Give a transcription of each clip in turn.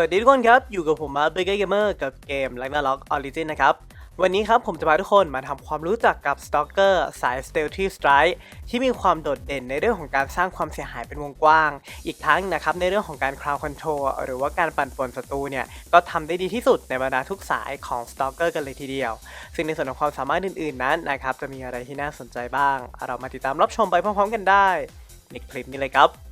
วัสดีทุกคนครับ อยู่กับผมมาเบเกอร์เกมเมอร์กับเกม l a g n a r o k Origin นะครับ วันนี้ครับผมจะพาทุกคนมาทำความรู้จักกับ Stalker สาย Stealthy Strike ที่มีความโดดเด่นในเรื่องของการสร้างความเสียหายเป็นวงกว้าง อีกทั้งนะครับในเรื่องของการ Crowd Control หรือว่าการปั่นป่วนศัตรูเนี่ย ก็ทำได้ดีที่สุดในบรรดาทุกสายของ Stalker กันเลยทีเดียว ซึ่งในส่วนของความสามารถอื่นๆนั้นนะครับจะมีอะไรที่น่าสนใจบ้าง เรามาติดตามรับชมไปพร้อมๆ กันได้ในคลิปนี้เลยครับ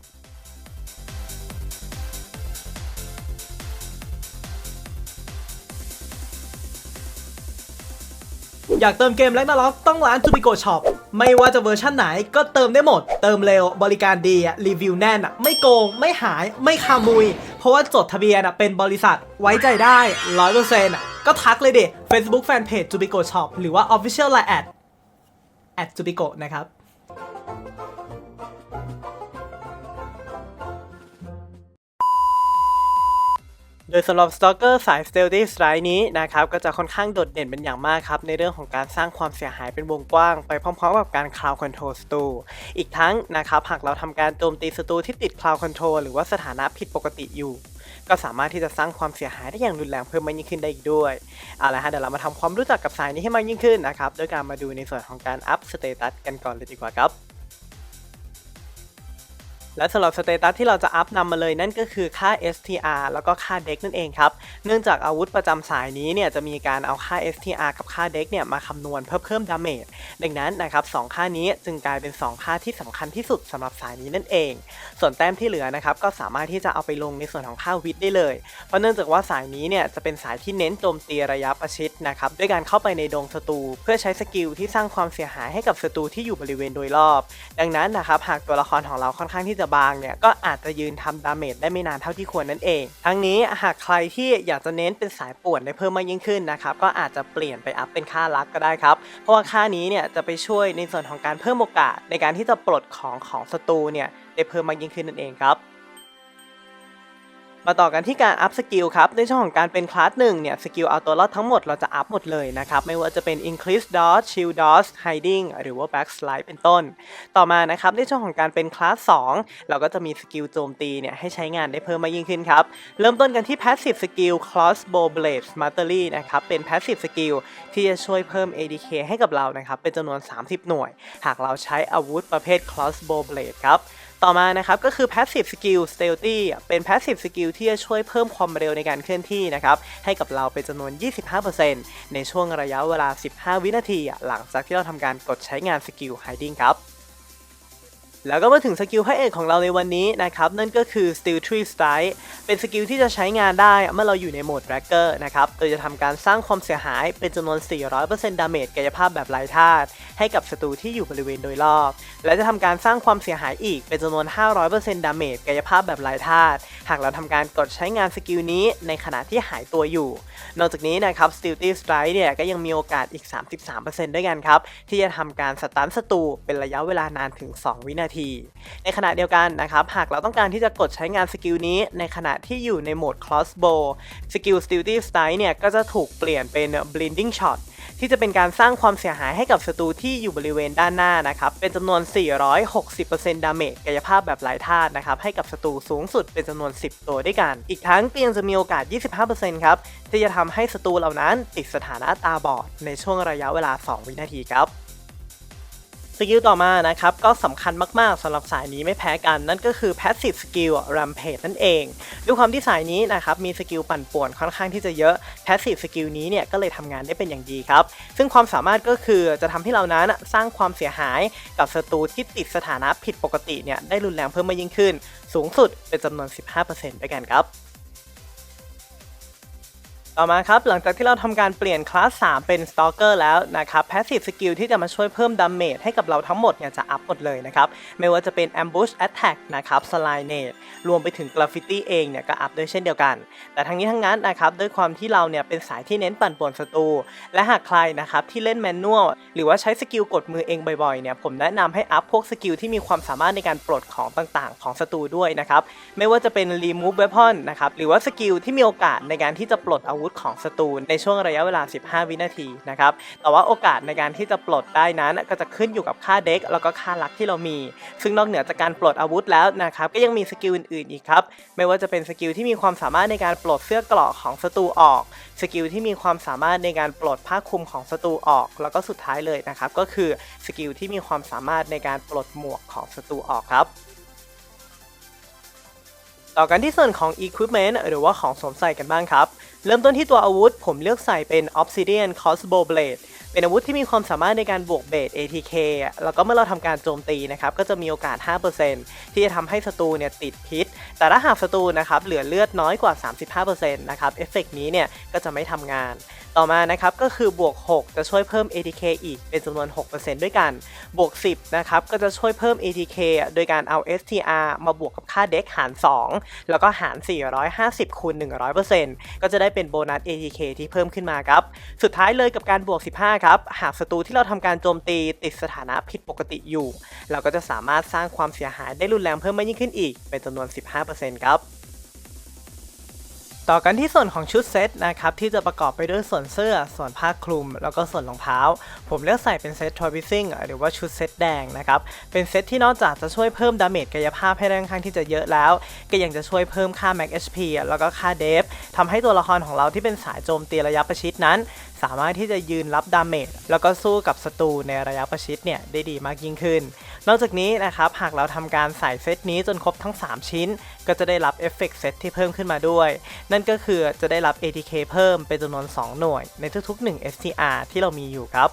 อยากเติมเกมแลกนาล็อกต้องร้านจูบิโกช็อปไม่ว่าจะเวอร์ชั่นไหนก็เติมได้หมด เติมเร็วบริการดีรีวิวแน่นไม่โกง ไม่หาย ไม่คามุย เพราะว่าจดทะเบียนเป็นบริษัทไว้ใจได้ร้อยเปอร์เซ็นต์ก็ทักเลยเด็ Facebook Fanpage จูบิโกช็อปหรือว่า Official Line แอดแอดจูบิโกนะครับ โดยสำหรับ Stalker สาย Stealthy Strike นี้นะครับก็จะค่อนข้างโดดเด่นเป็นอย่างมากครับ ในเรื่องของการสร้างความเสียหายเป็นวงกว้างไปพร้อมๆกับการ Cloud Control ศัตรูอีกทั้งนะครับหากเราทำการโจมตีศัตรูที่ติด Cloud Control หรือว่าสถานะผิดปกติอยู่ ก็สามารถที่จะสร้างความเสียหายได้อย่างรุนแรงเพิ่มมากยิ่งขึ้นได้อีกด้วยเอาละฮะเดี๋ยวเรามาทำความรู้จักกับสายนี้ให้มากยิ่งขึ้นนะครับโดยการมาดูในส่วนของการอัพสเตตัสกันก่อนเลยดีกว่าครับ และสำหรับสเตตัสที่เราจะอัพนำมาเลยนั่นก็คือค่า STR แล้วก็ค่าเด็กนั่นเองครับ เนื่องจากอาวุธประจำสายนี้เนี่ยจะมีการเอาค่า STR กับค่าเด็กเนี่ยมาคำนวณเพื่อเพิ่มดาเมจดังนั้นนะครับสองค่านี้จึงกลายเป็น 2 ค่าที่สำคัญที่สุดสำหรับสายนี้นั่นเอง ส่วนแต้มที่เหลือนะครับก็สามารถที่จะเอาไปลงในส่วนของค่าวิทย์ได้เลย เพราะเนื่องจากว่าสายนี้เนี่ยจะเป็นสายที่เน้นโจมตีระยะประชิดนะครับด้วยการเข้าไปในดงศัตรูเพื่อใช้สกิลที่สร้างความเสียหายให้กับศัตรูที่อยู่บริเวณโดยรอบ ดังนั้นนะครับหากตัวละครของเราค่อนข้างที่จะบางเนี่ยก็อาจจะยืนทำดาเมจได้ไม่นานเท่าที่ควรนั่นเอง ทั้งนี้หากใครที่อยากจะเน้นเป็นสายป่วนได้เพิ่มมากยิ่งขึ้นนะครับก็อาจจะเปลี่ยนไปอัพเป็นค่ารักก็ได้ครับ เพราะว่าค่านี้เนี่ยจะไปช่วยในส่วนของการเพิ่มโอกาสในการที่จะปลดของของศัตรูเนี่ยได้เพิ่มมากยิ่งขึ้นนั่นเองครับ มาต่อกันที่การอัพสกิลครับ ในช่องของการเป็นคลาสหนึ่งเนี่ยสกิลเอาตัวรอดทั้งหมดเราจะอัพหมดเลยนะครับ ไม่ว่าจะเป็น increase dodge shield dodge hiding หรือว่า backslide เป็นต้น ต่อมานะครับในช่องของการเป็นคลาส 2 เราก็จะมีสกิลโจมตีเนี่ยให้ใช้งานได้เพิ่มมากยิ่งขึ้นครับ เริ่มต้นกันที่ passive skill crossbow blade smartly นะครับ เป็น passive skill ที่จะช่วยเพิ่ม ADK ให้กับเรานะครับ เป็นจำนวน 30 หน่วย หากเราใช้อาวุธประเภท crossbow blade ครับ ต่อมานะครับก็คือ passive skill stealthy เป็น passive skill ที่จะช่วยเพิ่มความเร็วในการเคลื่อนที่นะครับให้กับเราเป็นจำนวน 25%ในช่วงระยะเวลา 15 วินาที หลังจากที่เราทำการกดใช้งานสกิล hiding ครับ แล้วก็มาถึงสกิลพระเอกของเราในวันนี้นะครับ นั่นก็คือ Steel Tree Strike เป็นสกิลที่จะใช้งานได้เมื่อเราอยู่ในโหมด Racker นะครับ โดยจะทำการสร้างความเสียหายเป็นจำนวน 400%ดาเมจกายภาพแบบไร้ธาตุให้กับศัตรูที่อยู่บริเวณโดยรอบ และจะทำการสร้างความเสียหายอีกเป็นจำนวน 500%ดาเมจกายภาพแบบไร้ธาตุหากเราทำการกดใช้งานสกิลนี้ในขณะที่หายตัวอยู่ นอกจากนี้นะครับ Steel Tree Strike เนี่ยก็ยังมีโอกาสอีก 33%ด้วยกันครับที่จะทำการสตันศัตรูเป็นระยะเวลานานถึง 2 วินาที ในขณะเดียวกันนะครับ หากเราต้องการที่จะกดใช้งานสกิลนี้ ในขณะที่อยู่ในโหมด crossbow สกิล Stealthy Strike เนี่ย ก็จะถูกเปลี่ยนเป็น blinding shot ที่จะเป็นการสร้างความเสียหายให้กับศัตรูที่อยู่บริเวณด้านหน้านะครับ เป็นจำนวน 460%ดาเมจกายภาพแบบหลายธาตุนะครับ ให้กับศัตรูสูงสุดเป็นจำนวน 10 ตัวด้วยกัน อีกทั้งก็ยังจะมีโอกาส 25%ครับ ที่จะทำให้ศัตรูเหล่านั้นติดสถานะตาบอดในช่วงระยะเวลา 2 วินาทีครับ สกิลต่อมานะครับก็สำคัญมากๆสำหรับสายนี้ไม่แพ้กัน นั่นก็คือ Passive Skill Rampage นั่นเองด้วยความที่สายนี้นะครับมีสกิลปั่นป่วนค่อนข้างที่จะเยอะ Passive Skill นี้เนี่ยก็เลยทำงานได้เป็นอย่างดีครับ ซึ่งความสามารถก็คือจะทำให้เรานั้นสร้างความเสียหายกับศัตรูที่ติดสถานะผิดปกติเนี่ยได้รุนแรงเพิ่มมากยิ่งขึ้น สูงสุดเป็นจำนวน 15%ด้วยกันครับ ต่อมาครับ หลังจากที่เราทำการเปลี่ยนคลาส 3 เป็น Stalker แล้วนะครับ Passive Skill ที่จะมาช่วยเพิ่มดาเมจให้กับเราทั้งหมดเนี่ยจะอัพหมดเลยนะครับ ไม่ว่าจะเป็น Ambush Attack นะครับ Slide Nade รวมไปถึง Graffiti เองเนี่ยก็อัพด้วยเช่นเดียวกัน แต่ทั้งนี้ทั้งนั้นนะครับ ด้วยความที่เราเนี่ยเป็นสายที่เน้นปั่นป่วนศัตรู และหากใครนะครับที่เล่นแมนนวลหรือว่าใช้สกิลกดมือเองบ่อยๆเนี่ยผมแนะนำให้อัพพวกสกิลที่มีความสามารถในการปลดของต่างๆ ของศัตรูด้วยนะครับไม่ว่าจะเป็น remove weapon นะครับหรือว่าสกิลที่มีโอกาสในการที่จะปลดอาวุธธของศัตรูในช่วงระยะเวลา 15 วินาทีนะครับ แต่ว่าโอกาสในการที่จะปลดได้นั้นก็จะขึ้นอยู่กับค่าเด็กแล้วก็ค่าลักที่เรามี ซึ่งนอกเหนือจากการปลดอาวุธแล้วนะครับ ก็ยังมีสกิลอื่นๆอีกครับ ไม่ว่าจะเป็นสกิลที่มีความสามารถในการปลดเสื้อเกราะของศัตรูออก สกิลที่มีความสามารถในการปลดผ้าคลุมของศัตรูออก แล้วก็สุดท้ายเลยนะครับ ก็คือสกิลที่มีความสามารถในการปลดหมวกของศัตรูออกครับต่อกันที่ส่วนของ Equipment หรือว่าของสวมใส่กันบ้างครับ เริ่มต้นที่ตัวอาวุธ ผมเลือกใส่เป็น Obsidian Crossbow Blade เป็นอาวุธที่มีความสามารถในการบวกเบส ATK แล้วก็เมื่อเราทำการโจมตีนะครับ ก็จะมีโอกาส 5%ที่จะทำให้ศัตรูเนี่ยติดพิษ แต่ถ้าหากศัตรูนะครับเหลือเลือดน้อยกว่า 35%นะครับ เอฟเฟกต์นี้เนี่ยก็จะไม่ทำงาน ต่อมานะครับก็คือบวก 6 จะช่วยเพิ่ม ATK อีกเป็นจำนวน 6%ด้วยกัน บวก 10 นะครับก็จะช่วยเพิ่ม ATK โดยการเอา STR มาบวกกับค่าเด็กหาร 2 แล้วก็หาร 450คูณ100%ก็จะได้เป็นโบนัส ATK ที่เพิ่มขึ้นมาครับ สุดท้ายเลยกับการบวก 15 ครับ หากศัตรูที่เราทำการโจมตีติดสถานะผิดปกติอยู่ เราก็จะสามารถสร้างความเสียหายได้รุนแรงเพิ่มมากยิ่งขึ้นอีกเป็นจำนวน 15%ครับ ต่อกันที่ส่วนของชุดเซตนะครับที่จะประกอบไปด้วยส่วนเสื้อ ส่วนผ้าคลุม แล้วก็ส่วนรองเท้า ผมเลือกใส่เป็นเซตทร v วิซิ่งหรือว่าชุดเซตแดงนะครับเป็นเซตที่นอกจากจะช่วยเพิ่มดาเมจกายภาพให้ได้ค่อนข้างที่จะเยอะแล้ว ก็ยังจะช่วยเพิ่มค่า Max HP แล้วก็ค่าเดฟทำให้ตัวละครของเราที่เป็นสายโจมตีระยะประชิดนั้น สามารถที่จะยืนรับดาเมจแล้วก็สู้กับศัตรูในระยะประชิดเนี่ยได้ดีมากยิ่งขึ้น นอกจากนี้นะครับหากเราทำการใส่เซตนี้จนครบทั้ง 3 ชิ้น ก็จะได้รับเอฟเฟกต์เซตที่เพิ่มขึ้นมาด้วย นั่นก็คือจะได้รับ ATK เพิ่มเป็นจำนวน 2 หน่วยในทุกๆ 1 STR ที่เรามีอยู่ครับ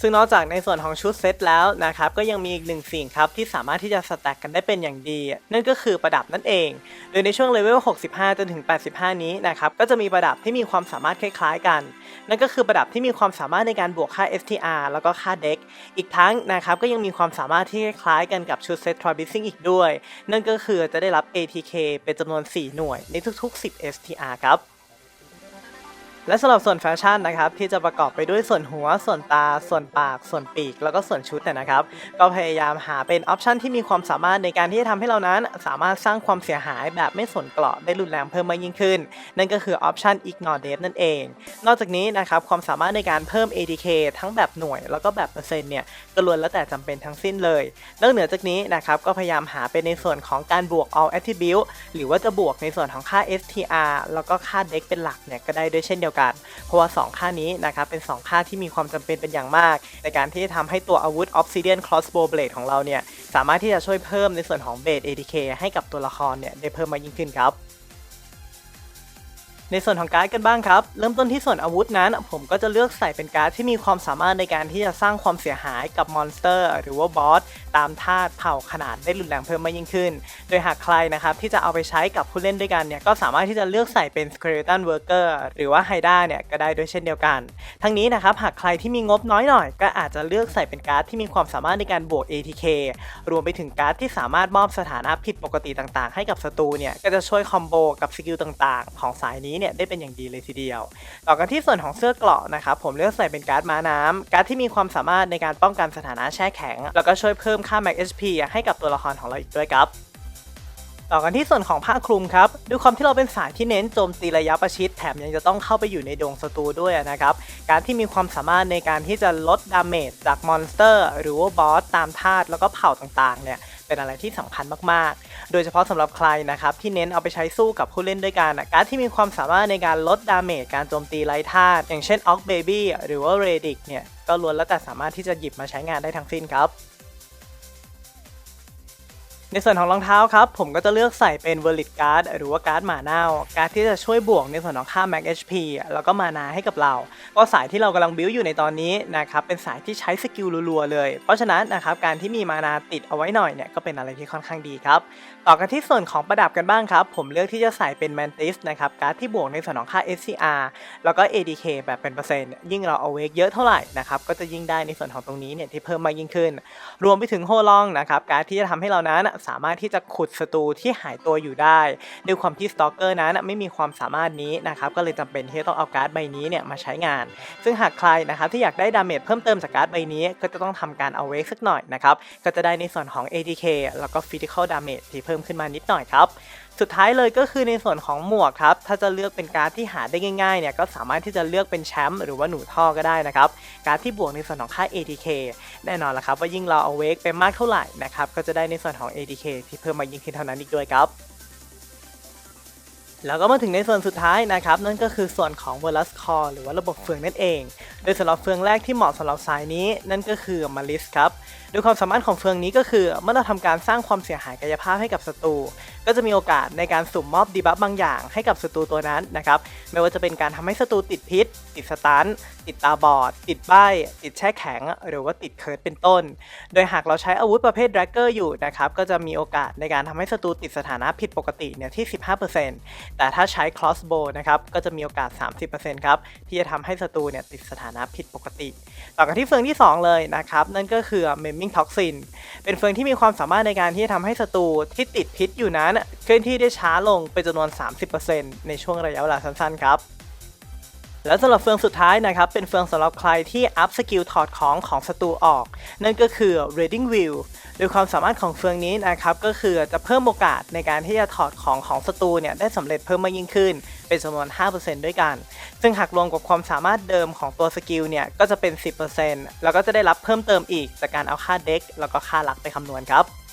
ซึ่งนอกจากในส่วนของชุดเซตแล้วนะครับก็ยังมีอีกหนึ่งสิ่งครับที่สามารถที่จะสแต็กกันได้เป็นอย่างดี นั่นก็คือประดับนั่นเอง โดยในช่วงเลเวล 65 จนถึง 85 นี้นะครับก็จะมีประดับที่มีความสามารถคล้ายๆกัน นั่นก็คือประดับที่มีความสามารถในการบวกค่า STR แล้วก็ค่าเด็กอีกทั้งนะครับก็ยังมีความสามารถที่คล้ายกันกับชุดเซตทร i บิซิ่งอีกด้วย นั่นก็คือจะได้รับ ATK เป็นจำนวน 4 หน่วยในทุกๆ 10 STR ครับ และสำหรับส่วนแฟชั่นนะครับที่จะประกอบไปด้วยส่วนหัว ส่วนตา ส่วนปาก ส่วนปีก แล้วก็ส่วนชุดเนี่ยนะครับ ก็พยายามหาเป็นออปชันที่มีความสามารถในการที่จะทำให้เรานั้น สามารถสร้างความเสียหายแบบไม่สนเกราะได้รุนแรงเพิ่มมากยิ่งขึ้น นั่นก็คือออปชัน ignore def นั่นเอง นอกจากนี้นะครับความสามารถในการเพิ่ม ATK ทั้งแบบหน่วย แล้วก็แบบเปอร์เซ็นต์เนี่ยก็ล้วนแล้วแต่จำเป็นทั้งสิ้นเลยนอกเหนือจากนี้นะครับก็พยายามหาเป็นในส่วนของการบวก all attribute หรือว่าจะบวกในส่วนของค่า STR แล้วก็ค่า dex เป็นหลักเนี่ยก็ได้ด้วยเช่นเดียวกัน เพราะว่า 2 ค่านี้นะครับเป็น 2 ค่าที่มีความจำเป็นเป็นอย่างมาก ในการที่จะทำให้ตัวอาวุธ Obsidian Crossbow Blade ของเราเนี่ยสามารถที่จะช่วยเพิ่มในส่วนของ Base ATK ให้กับตัวละครเนี่ยได้เพิ่มมากยิ่งขึ้นครับในส่วนของการ์ดกันบ้างครับ เริ่มต้นที่ส่วนอาวุธนั้น ผมก็จะเลือกใส่เป็นการ์ดที่มีความสามารถในการที่จะสร้างความเสียหายกับมอนสเตอร์ หรือว่าบอส ตามธาตุเผ่าขนาดได้รุนแรงเพิ่มมากยิ่งขึ้น โดยหากใครนะครับที่จะเอาไปใช้กับผู้เล่นด้วยกันเนี่ยก็สามารถที่จะเลือกใส่เป็น Skeleton Worker หรือว่า Haida เนี่ยก็ได้ด้วยเช่นเดียวกัน ทั้งนี้นะครับหากใครที่มีงบน้อยหน่อย ก็อาจจะเลือกใส่เป็นการ์ดที่มีความสามารถในการบวก ATK รวมไปถึงการ์ดที่สามารถมอบสถานะผิดปกติต่างๆ ให้กับศัตรูเนี่ยก็จะช่วยคอมโบกับสกิลต่างๆ ของสายนี้เนี่ยได้เป็นอย่างดีเลยทีเดียว ต่อกันที่ส่วนของเสื้อเกราะนะครับผมเลือกใส่เป็นการ์ดม้าน้ำการ์ดที่มีความสามารถในการป้องกันสถานะแช่แข็ง แล้วก็ช่วยเพิ่มค่า Max HP ให้กับตัวละครของเราอีกด้วยครับต่อกันที่ส่วนของผ้าคลุมครับด้วยความที่เราเป็นสายที่เน้นโจมตีระยะประชิดแถมยังจะต้องเข้าไปอยู่ในดงศัตรูด้วยนะครับ การที่มีความสามารถในการที่จะลดดาเมจจากมอนสเตอร์ หรือว่าบอสตามธาตุแล้วก็เผ่าต่างๆ เนี่ยเป็นอะไรที่สำคัญมากๆ โดยเฉพาะสำหรับใครนะครับที่เน้นเอาไปใช้สู้กับผู้เล่นด้วยกันการที่มีความสามารถในการลดดาเมจการโจมตีไร้ธาตุอย่างเช่นออกเบบี้หรือว่าเรดิกเนี่ยก็ล้วนแล้วแต่สามารถที่จะหยิบมาใช้งานได้ทั้งสิ้นครับ ในส่วนของรองเท้าครับ ผมก็จะเลือกใส่เป็น v e r l i t Guard หรือว่าการ์ดหมาเน่า การ์ดที่จะช่วยบวกในส่วนของค่า Max HP แล้วก็มานาให้กับเรา ก็สายที่เรากำลังบิวอยู่ในตอนนี้นะครับ เป็นสายที่ใช้สกิลรัวๆเลย เพราะฉะนั้นนะครับ การที่มีมานาติดเอาไว้หน่อยเนี่ย ก็เป็นอะไรที่ค่อนข้างดีครับ ต่อกันที่ส่วนของประดับกันบ้างครับ ผมเลือกที่จะใส่เป็น Mantis นะครับ การ์ดที่บวกในส่วนของค่า SCR แล้วก็ ADK แบบเป็นเปอร์เซ็นต์ ยิ่งเราเอาเวกเยอะเท่าไหร่นะครับ ก็จะยิ่งได้ในส่วนของตรงนี้เนี่ยที่เพิ่มมากยิ่งขึ้น รวมไปถึงโฮลองนะครับการ์ดที่จะทำให้เรานั้นสามารถที่จะขุดศัตรูที่หายตัวอยู่ได้ด้วยความที่สตอกเกอร์นั้นไม่มีความสามารถนี้นะครับก็เลยจำเป็นที่จะต้องเอาการ์ดใบนี้เนี่ยมาใช้งาน ซึ่งหากใครนะครับที่อยากได้ดาเมจเพิ่มเติมจากการ์ดใบนี้ ก็จะต้องทำการเอาเวกสักหน่อยนะครับก็จะได้ในส่วนของ ATK แล้วก็ Physical Damage ที่เพิ่มขึ้นมานิดหน่อยครับ สุดท้ายเลยก็คือในส่วนของหมวกครับ ถ้าจะเลือกเป็นการ์ดที่หาได้ง่ายๆเนี่ยก็สามารถที่จะเลือกเป็นแชมป์หรือว่าหนูท่อก็ได้นะครับ การ์ดที่บวกในส่วนของค่า ATK แน่นอนละครับว่ายิ่งเราเอาเวกไปมากเท่าไหร่นะครับก็จะได้ในส่วนของ ATK ที่เพิ่มมายิ่งขึ้นเท่านั้นอีกด้วยครับแล้วก็มาถึงในส่วนสุดท้ายนะครับนั่นก็คือส่วนของ v e r u s Core หรือว่าระบบเฟืองนั่นเอง โดยสำหรับเฟืองแรกที่เหมาะสำหรับสายนี้ นั่นก็คือ Malis ครับ ยความสามารถของเฟืองนี้ก็คือ เมื่อเราทำการสร้างความเสียหายกายภาพให้กับศัตรูก็จะมีโอกาสในการสุ่มมอบดีบัฟบางอย่างให้กับศัตรูตัวนั้นนะครับไม่ว่าจะเป็นการทำให้ศัตรูติดพิษ ติดสตันติดตาบอด ติดใบติดแช่แข็ง หรือว่าติดเคิร์ดเป็นต้น โดยหากเราใช้อาวุธประเภทแดกเกอร์อยู่นะครับก็จะมีโอกาสในการทำให้ศัตรูติดสถานะผิดปกติเนี่ยที่ 15%แต่ถ้าใช้ crossbow นะครับก็จะมีโอกาส 30%ครับที่จะทำให้ศัตรูเนี่ยติดสถานะผิดปกติ ต่อกันที่เฟืองที่ 2 เลยนะครับนั่นก็คือ maiming toxin เป็นเฟืองที่มีความสามารถในการที่จะทำให้ศัตรูที่ติดพิษอยู่นั้น เคลื่อนที่ได้ช้าลงเป็นจำนวน 30%ในช่วงระยะเวลาสั้นๆครับ และสำหรับเฟืองสุดท้ายนะครับเป็นเฟืองสำหรับใครที่อัพสกิลถอดของของศัตรูออก นั่นก็คือ reading view โดยความสามารถของเฟืองนี้นะครับก็คือจะเพิ่มโอกาสในการที่จะถอดของของศัตรูเนี่ยได้สำเร็จเพิ่มมากยิ่งขึ้น เป็นจำนวน 5%ด้วยกัน ซึ่งหากรวมกับความสามารถเดิมของตัวสกิลเนี่ยก็จะเป็น 10%แล้วก็จะได้รับเพิ่มเติมอีกจากการเอาค่าเด็กแล้วก็ค่าหลักไปคำนวณครับ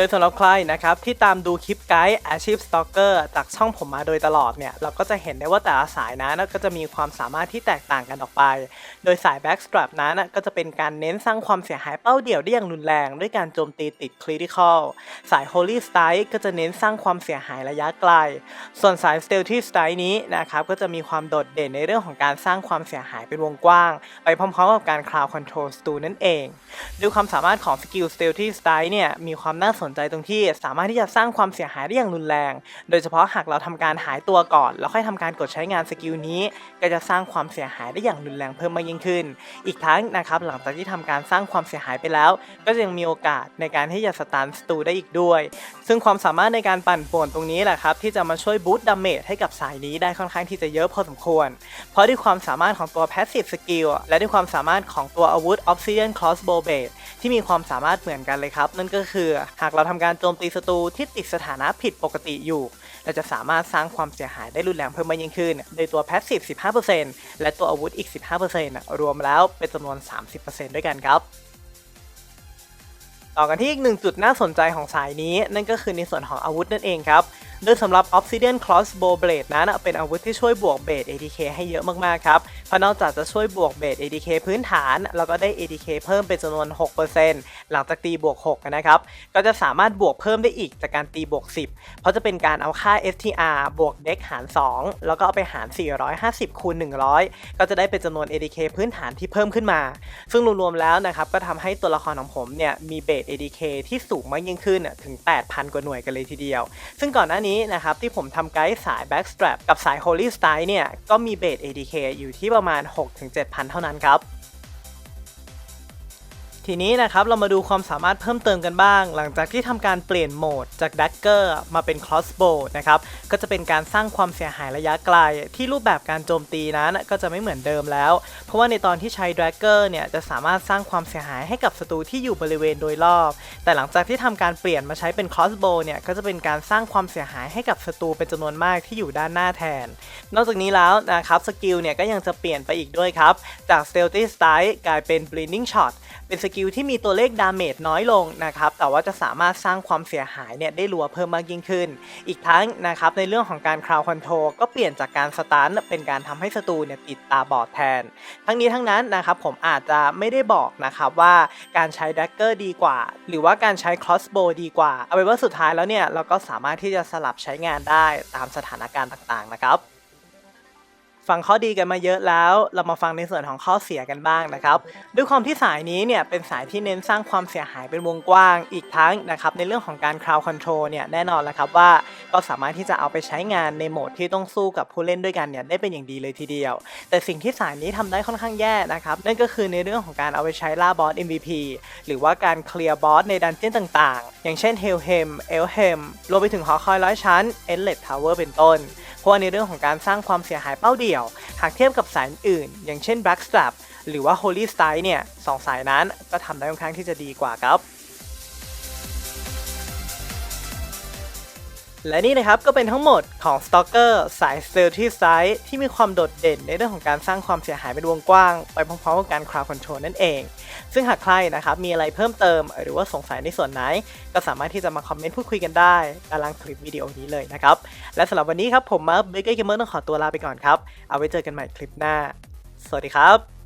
ดยสำหรับใครนะครับที่ตามดูคลิปไกด์อาชีพสตอกเกอร์จากช่องผมมาโดยตลอดเนี่ยเราก็จะเห็นได้ว่าแต่ละสายนั้นก็จะมีความสามารถที่แตกต่างกันออกไป โดยสาย Backstrap นั้นก็จะเป็นการเน้นสร้างความเสียหายเป้าเดี่ยวได้อย่างรุนแรง ด้วยการโจมตีติด Critical สาย Holy Strike ก็จะเน้นสร้างความเสียหายระยะไกล ส่วนสาย Stealthy Strike นี้นะครับก็จะมีความโดดเด่นในเรื่องของการสร้างความเสียหายเป็นวงกว้าง ไปพร้อมๆกับการ Crowd Control สตูนั่นเองด้วยความสามารถของสกิล Stealthy Strike เนี่ยมีความน่าสนใจตรงที่สามารถที่จะสร้างความเสียหายได้อย่างรุนแรง โดยเฉพาะหากเราทำการหายตัวก่อน แล้วค่อยทำการกดใช้งานสกิลนี้ ก็จะสร้างความเสียหายได้อย่างรุนแรงเพิ่มมากยิ่งขึ้น อีกทั้งนะครับหลังจากที่ทำการสร้างความเสียหายไปแล้ว ก็จะยังมีโอกาสในการที่จะสตาร์สตูได้อีกด้วย ซึ่งความสามารถในการปั่นป่วนตรงนี้แหละครับที่จะมาช่วยบูตดาเมจให้กับสายนี้ได้ค่อนข้างที่จะเยอะพอสมควร เพราะด้วยความสามารถของตัว Passive Skill และด้วยความสามารถของตัวอาวุธ Obsidian Crossbow Blade ที่มีความสามารถเหมือนกันเลยครับ นั่นก็คือหากเราทำการโจมตีศัตรูที่ติดสถานะผิดปกติอยู่ เราจะสามารถสร้างความเสียหายได้รุนแรงเพิ่มมากยิ่งขึ้น โดยตัวแพสซีฟ 15%และตัวอาวุธอีก 15%รวมแล้วเป็นจำนวน 30%ด้วยกันครับต่อกันที่อีกหนึ่งจุดน่าสนใจของสายนี้ นั่นก็คือในส่วนของอาวุธนั่นเองครับ โดยสำหรับ Obsidian Crossbow Blade นั้นเป็นอาวุธที่ช่วยบวกเบส ATK ให้เยอะมากๆครับเพราะนอกจากจะช่วยบวกเบส ATK พื้นฐาน แล้วก็ได้ ATK เพิ่มเป็นจำนวน 6%หลังจากตีบวก 6 นะครับ ก็จะสามารถบวกเพิ่มได้อีกจากการตีบวก 10 เพราะจะเป็นการเอาค่า STR บวกเด็กหาร 2 แล้วก็เอาไปหาร 450 คูณ 100 ก็จะได้เป็นจำนวน ATK พื้นฐานที่เพิ่มขึ้นมา ซึ่งรวมๆแล้วนะครับก็ทำให้ตัวละครของผมเนี่ยมีเบส ATK ที่สูงมากยิ่งขึ้นถึง 8,000 กว่าหน่วยกันเลยทีเดียว ซึ่งก่อนหน้านี้นะครับที่ผมทำไกด์สาย Backstrap กับสาย Holy Style เนี่ยก็มีเบส ADK อยู่ที่ประมาณ 6-7,000 เท่านั้นครับ ทีนี้นะครับเรามาดูความสามารถเพิ่มเติมกันบ้าง หลังจากที่ทำการเปลี่ยนโหมดจาก Dagger มาเป็น Crossbow นะครับก็จะเป็นการสร้างความเสียหายระยะไกล ที่รูปแบบการโจมตีนั้นก็จะไม่เหมือนเดิมแล้ว เพราะว่าในตอนที่ใช้ Dagger เนี่ยจะสามารถสร้างความเสียหายให้กับศัตรูที่อยู่บริเวณโดยรอบ แต่หลังจากที่ทำการเปลี่ยนมาใช้เป็น Crossbow เนี่ยก็จะเป็นการสร้างความเสียหายให้กับศัตรูเป็นจำนวนมากที่อยู่ด้านหน้าแทน นอกจากนี้แล้วนะครับสกิลเนี่ยก็ยังจะเปลี่ยนไปอีกด้วยครับจาก Stealthy Strike กลายเป็น Bleeding Shot เป็นสกิลที่มีตัวเลขดาเมจน้อยลงนะครับแต่ว่าจะสามารถสร้างความเสียหายเนี่ยได้รัวเพิ่มมากยิ่งขึ้น อีกทั้งนะครับในเรื่องของการคราวคอนโทรก็เปลี่ยนจากการสตาร์เป็นการทำให้ศัตรูเนี่ยติดตาบอดแทน ทั้งนี้ทั้งนั้นนะครับผมอาจจะไม่ได้บอกนะครับว่าการใช้ดักเกอร์ดีกว่า หรือว่าการใช้ครอสโบดีกว่า เอาเป็นว่าสุดท้ายแล้วเนี่ยเราก็สามารถที่จะสลับใช้งานได้ตามสถานการณ์ต่างๆนะครับ ฟังข้อดีกันมาเยอะแล้ว เรามาฟังในส่วนของข้อเสียกันบ้างนะครับ ด้วยความที่สายนี้เนี่ยเป็นสายที่เน้นสร้างความเสียหายเป็นวงกว้าง อีกทั้งนะครับในเรื่องของการ crowd control เนี่ยแน่นอนแล้วครับว่าก็สามารถที่จะเอาไปใช้งานในโหมดที่ต้องสู้กับผู้เล่นด้วยกันเนี่ยได้เป็นอย่างดีเลยทีเดียว แต่สิ่งที่สายนี้ทำได้ค่อนข้างแย่นะครับนั่นก็คือในเรื่องของการเอาไปใช้ล่าบอส MVP หรือว่าการเคลียร์บอสในดันเจี้ยนต่างๆ อย่างเช่น Helhem Elhem รวมไปถึงหอคอยร้อยชั้น Endless Tower เป็นต้นเพราะในเรื่องของการสร้างความเสียหายเป้าเดี่ยวหากเทียบกับสายอื่น อย่างเช่น Blackstrap หรือว่า Holy Style เนี่ยสองสายนั้นก็ทำได้ค่อนข้างที่จะดีกว่าครับ และนี่นะครับก็เป็นทั้งหมดของ Stalker สาย Stealthy Site ที่มีความโดดเด่นในเรื่องของการสร้างความเสียหายเป็นวงกว้าง ไปพร้อมๆกับการ Crowd Control นั่นเอง ซึ่งหากใครนะครับมีอะไรเพิ่มเติม หรือว่าสงสัยในส่วนไหน ก็สามารถที่จะมาคอมเมนต์พูดคุยกันได้ด้านล่างคลิปวิดีโอนี้เลยนะครับ และสำหรับวันนี้ครับผมมาร์คเบเกอร์เกมเมอร์ต้องขอตัวลาไปก่อนครับ เอาไว้เจอกันใหม่คลิปหน้า สวัสดีครับ